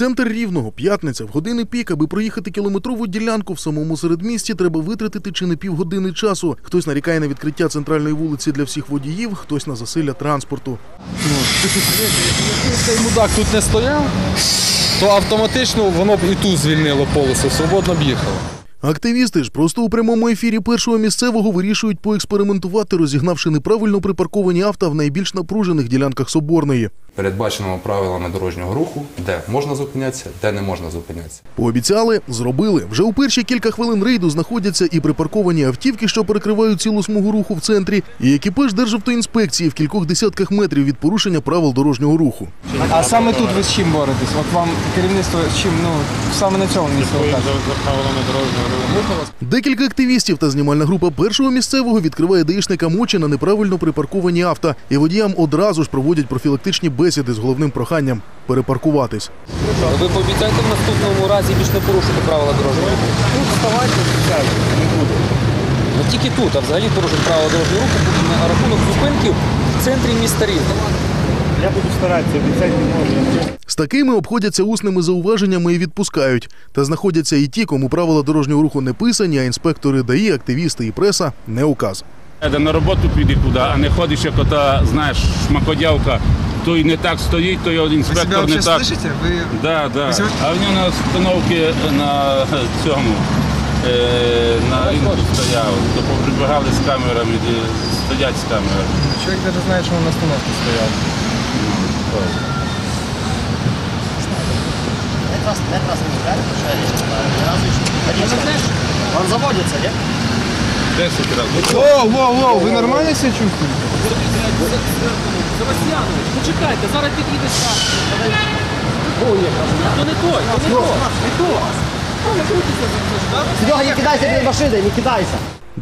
Центр рівного, п'ятниця, в години пік, аби проїхати кілометрову ділянку в самому середмісті, треба витратити чи не півгодини часу. Хтось нарікає на відкриття центральної вулиці для всіх водіїв, хтось на засилля транспорту. цей мудак тут не стояв, то автоматично воно б і тут звільнило полосу, свободно б їхало. Активісти ж просто у прямому ефірі першого місцевого вирішують поекспериментувати, розігнавши неправильно припарковані авто в найбільш напружених ділянках Соборної. Передбаченими правилами дорожнього руху, де можна зупинятися, де не можна зупинятися. Пообіцяли, зробили. Вже у перші кілька хвилин рейду знаходяться і припарковані автівки, що перекривають цілу смугу руху в центрі, і екіпаж Державтоінспекції в кількох десятках метрів від порушення правил дорожнього руху. А саме тут ви з чим боретесь? От вам керівництво з чим, ну, саме на цьому місці каже. Декілька активістів та знімальна група першого місцевого відкриває даїшникам очі на неправильно припарковані авто, і водіям одразу ж проводять профілактичні бесіди з головним проханням перепаркуватись. Ви пообіцяєте в наступному разі більш не порушити правила дорожнього руху? Тут вставайте, не буду. Не тільки тут, а взагалі порушити правила дорожнього руху на рахунок зупинків в центрі міста Рівного. Я буду старатися, обіцяти не можу. З такими обходяться усними зауваженнями і відпускають. Та знаходяться і ті, кому правила дорожнього руху не писані, а інспектори ДАІ, активісти і преса не указ. Де на роботу піди туди, а не ходиш, як ота, знаєш, шмакодявка, той не так стоїть, той інспектор не так. Ви Да, да. себе- А в нього на остановці на цьому е, на ринку стояв, то прибігали з камерами, де стоять з камерами. чоловік навіть знає, що він на остановці стояв. Он заводится, нет? Десять разів. Воу, воу, воу, ви нормально себе чувствуєте? Себастьянович, почекайте, зараз під'їде сам. То не той, то не той, не той. Серега, не кидайся перед машиной, не кидайся.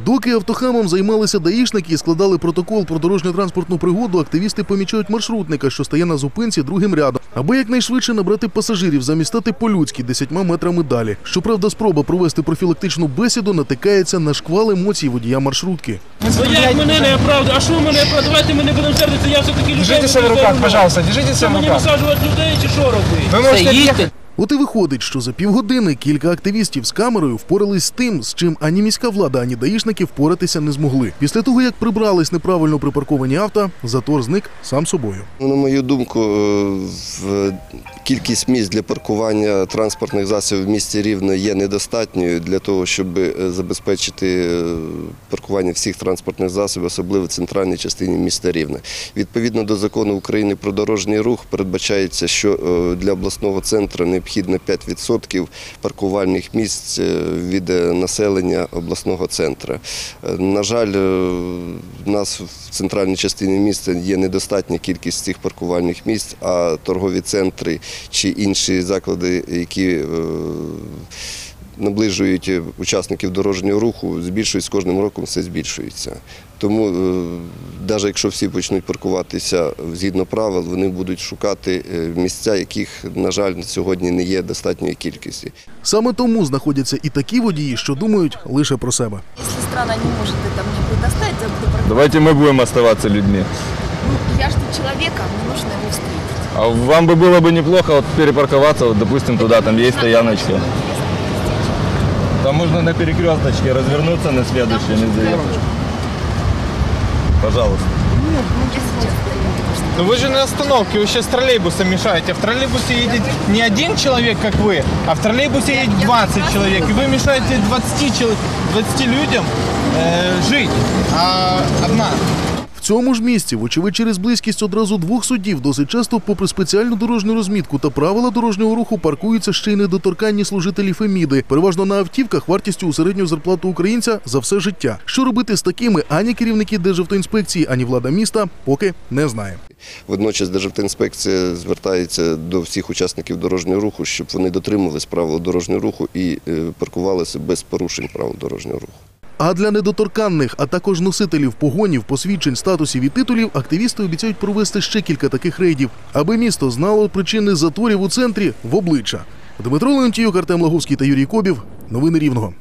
Доки автохамом займалися даїшники і складали протокол про дорожньо-транспортну пригоду, активісти помічають маршрутника, що стає на зупинці другим рядом, аби якнайшвидше набрати пасажирів, замість стати по-людськи десятьма метрами далі. Щоправда, спроба провести профілактичну бесіду натикається на шквал емоцій водія маршрутки. Ну як мене не оправдує? А що мене оправдує? Давайте ми не будемо сердитися, я все-таки людей. Держите себе в руках, пожалуйста, держите себе в мені руках. висаджувати людей чи що робити? Ви можете їхати. От і виходить, що за півгодини кілька активістів з камерою впорались з тим, з чим ані міська влада, ані даїшники впоратися не змогли. Після того, як прибрались неправильно припарковані авто, затор зник сам собою. Ну, На мою думку, е, кількість місць для паркування транспортних засобів в місті Рівне є недостатньою для того, щоб е, забезпечити е, паркування всіх транспортних засобів, особливо в центральній частині міста Рівне. Відповідно до закону України про дорожній рух передбачається, що для обласного центру необхідно 5% паркувальних місць е, від е, населення обласного центру. Е, На жаль, в нас в центральній частині міста є недостатня кількість цих паркувальних місць, а торгові центри чи інші заклади, які наближують учасників дорожнього руху, збільшують з кожним роком все збільшується. Тому навіть якщо всі почнуть паркуватися згідно правил, вони будуть шукати е, місця, яких, на жаль, на сьогодні не є достатньої кількості. Саме тому знаходяться і такі водії, що думають лише про себе. Если страна не может это мне предоставить, я буду прокатывать. Давайте мы будем оставаться людьми. Ну, я жду человека, мне нужно его встретить. А вам бы было бы неплохо вот перепарковаться, вот, допустим, туда, там есть стояночка. Там можно на перекресточке развернуться на следующий, не заехать. Пожалуйста. Ну, даю. Ну вы же на остановке, вы сейчас троллейбуса мешаете. В троллейбусе едет не один человек, как вы, а в троллейбусе едет 20 человек. И вы мешаете 20, чел- 20 людям э, жить, а одна. Цьому ж місці, вочевидь, через близькість одразу двох судів, досить часто, попри спеціальну дорожню розмітку та правила дорожнього руху, паркуються ще й недоторканні служителі Феміди, переважно на автівках вартістю у середню зарплату українця за все життя. Що робити з такими ані керівники Державтоінспекції, ані влада міста поки не знає. Водночас Державтоінспекція звертається до всіх учасників дорожнього руху, щоб вони дотримувались правил дорожнього руху і е, паркувалися без порушень правил дорожнього руху. А для недоторканних, а також носителів погонів, посвідчень, статусів і титулів, активісти обіцяють провести ще кілька таких рейдів, аби місто знало причини заторів у центрі в обличчя. Дмитро Леонтіюк, Артем Лаговський та Юрій Кобів. Новини Рівного.